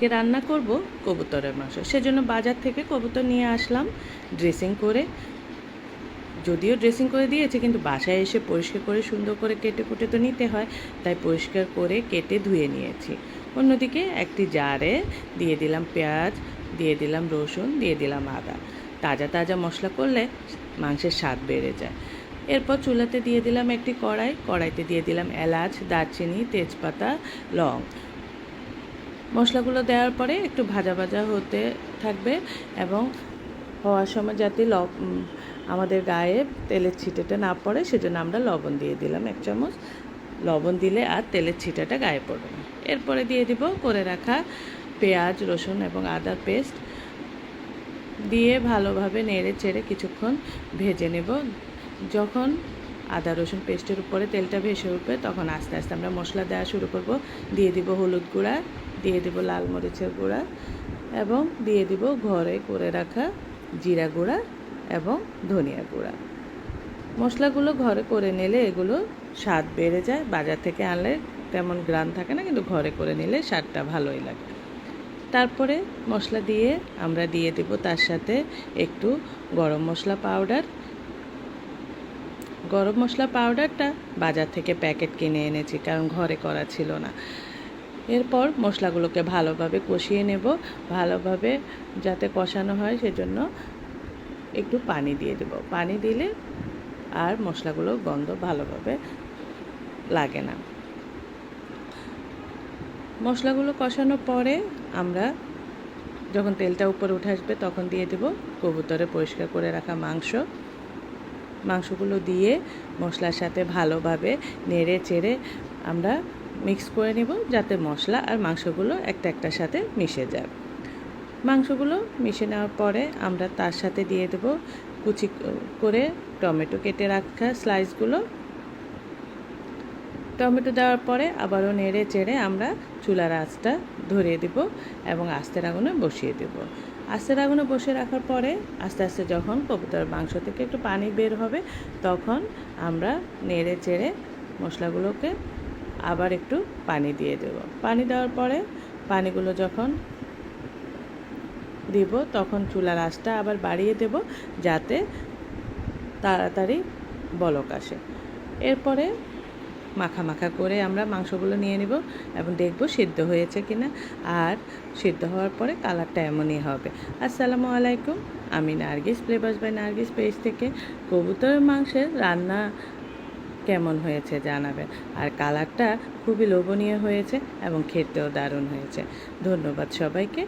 আজকে রান্না করব কবুতরের মাংস। সেজন্য বাজার থেকে কবুতর নিয়ে আসলাম ড্রেসিং করে। যদিও ড্রেসিং করে দিয়েছে, কিন্তু বাসায় এসে পরিষ্কার করে, সুন্দর করে কেটে কুটে তো নিতে হয়, তাই পরিষ্কার করে কেটে ধুয়ে নিয়েছি। অন্যদিকে একটি জারে দিয়ে দিলাম পেঁয়াজ, দিয়ে দিলাম রসুন, দিয়ে দিলাম আদা। তাজা তাজা মশলা করলে মাংসের স্বাদ বেড়ে যায়। এরপর চুলাতে দিয়ে দিলাম একটি কড়াই, কড়াইতে দিয়ে দিলাম এলাচ, দারচিনি, তেজপাতা, লং। মশলাগুলো দেওয়ার পরে একটু ভাজা ভাজা হতে থাকবে এবং হওয়ার সময় যাতে উম, আমাদের গায়ে তেলের ছিটেটা না পড়ে সেজন্য আমরা লবণ দিয়ে দিলাম এক চামচ। লবণ দিলে আর তেলের ছিটাটা গায়ে পড়বে না। এরপরে দিয়ে দিব করে রাখা পেঁয়াজ রসুন এবং আদার পেস্ট। দিয়ে ভালোভাবে নেড়ে চেড়ে কিছুক্ষণ ভেজে নেব। যখন আদা, রসুন পেস্টের উপরে তেলটা ভেসে উঠবে। তখন আস্তে আস্তে আমরা মশলা দেওয়া শুরু করব। দিয়ে দিব হলুদ গুঁড়া, দিয়ে দিব লাল মরিচের গুঁড়া এবং দিয়ে দিব ঘরে করে রাখা জিরা গুঁড়া এবং ধনিয়া গুঁড়া। মশলাগুলো ঘরে করে নিলে এগুলো স্বাদ বেড়ে যায়। বাজার থেকে আনলে তেমন গ্রান থাকে না, কিন্তু ঘরে করে নিলে স্বাদটা ভালোই লাগে। তারপরে মশলা দিয়ে আমরা দিয়ে দেব তার সাথে একটু গরম মশলা পাউডার গরম মশলা পাউডারটা বাজার থেকে প্যাকেট কিনে এনেছি, কারণ ঘরে করা ছিল না। এরপর মশলাগুলোকে ভালোভাবে কষিয়ে নেব। ভালোভাবে যাতে কষানো হয়, সেজন্য একটু পানি দিয়ে দেব। পানি দিলে আর মশলাগুলো গন্ধ ভালোভাবে লাগে না। মশলাগুলো কষানোর পরে আমরা যখন তেলটা উপরে উঠে আসবে, তখন দিয়ে দেব কবুতরে পরিষ্কার করে রাখা মাংস। মাংসগুলো দিয়ে মশলার সাথে ভালোভাবে নেড়ে চেড়ে আমরা মিক্স করে নেব যাতে মশলা আর মাংসগুলো একটা একটার সাথে মিশে যায়। মাংসগুলো মিশে নেওয়ার পরে আমরা তার সাথে দিয়ে দেব কুচি করে টমেটো কেটে রাখা স্লাইসগুলো টমেটো দেওয়ার পরে আবারও নেড়ে চেড়ে আমরা চুলার আঁচটা ধরিয়ে দেব এবং আস্তের আগুনে বসিয়ে দেব। আস্তের আগুনে বসে রাখার পরে আস্তে আস্তে যখন কবুতর মাংস থেকে একটু পানি বের হবে, তখন আমরা নেড়ে চেড়ে মশলাগুলোকে আবার একটু পানি দিয়ে দেব। পানি দেওয়ার পরে পানিগুলো যখন দিব, তখন চুলার আঁচটা আবার বাড়িয়ে দেব যাতে তাড়াতাড়ি বলক আসে। এরপরে মাখা মাখা করে আমরা মাংসগুলো নিয়ে নিব এবং দেখব সিদ্ধ হয়েছে কিনা। আর সিদ্ধ হওয়ার পরে কালারটা এমনই হবে। আসসালামু আলাইকুম, আমি Nargis flavours by Nargis page থেকে কবুতরের মাংসের রান্না কেমন হয়েছে জানাবেন। আর কালারটা খুবই লোভনীয় হয়েছে এবং খেতেও দারুণ হয়েছে। ধন্যবাদ সবাইকে।